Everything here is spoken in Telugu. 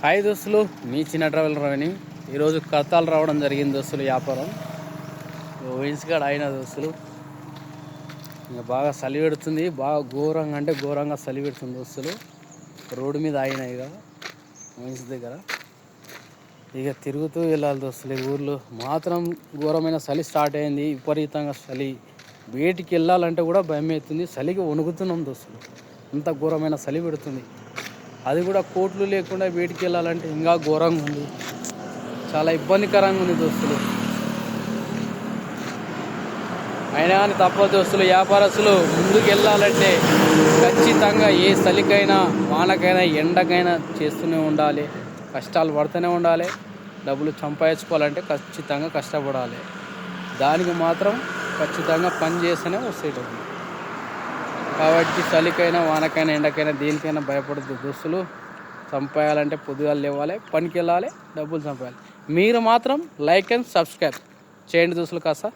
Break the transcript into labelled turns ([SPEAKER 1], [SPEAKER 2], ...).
[SPEAKER 1] హాయ్ దోస్తులు మీ చిన్న ట్రావెలర్ రవని. ఈరోజు కత్తాలు రావడం జరిగింది దోస్తులు వ్యాపారం. కాడ అయిన దోస్తులు. ఇంకా బాగా చలి పెడుతుంది బాగా ఘోరంగా అంటే ఘోరంగా చలి పెడుతుంది దోస్తులు. రోడ్డు మీద ఆగినాయి ఇక వైన్స్ దగ్గర. ఇక తిరుగుతూ వెళ్ళాలి దోస్తులు ఊర్లో. మాత్రం ఘోరమైన చలి స్టార్ట్ అయింది విపరీతంగా చలి. బయటికి వెళ్ళాలంటే కూడా భయం అవుతుంది చలికి వణుకుతున్నాం దోస్తులు. అంత ఘోరమైన చలి పెడుతుంది. అది కూడా కోట్లు లేకుండా వేటికి వెళ్ళాలంటే ఇంకా ఘోరంగా ఉంది. చాలా ఇబ్బందికరంగా ఉంది దోస్తులు. అయినా కానీ తప్ప దోస్తులు వ్యాపారస్తులు ముందుకు వెళ్ళాలంటే ఖచ్చితంగా ఏ చలికైనా వానకైనా ఎండకైనా చేస్తూనే ఉండాలి. కష్టాలు పడుతూనే ఉండాలి. డబ్బులు సంపాదించుకోవాలంటే ఖచ్చితంగా కష్టపడాలి. దానికి మాత్రం ఖచ్చితంగా పని చేస్తూనే వస్తాయి డబ్బులు. కాబట్టి చలికైనా వానకైనా ఎండకైనా దేనికైనా భయపడద్దు దుస్తులు సంపాయాలంటే పొద్దుగాలు లేవాలి పనికి వెళ్ళాలి డబ్బులు సంపాయాలి మీరు మాత్రం లైక్ అండ్ సబ్స్క్రైబ్ చేయండి దుస్తులు కాస్త.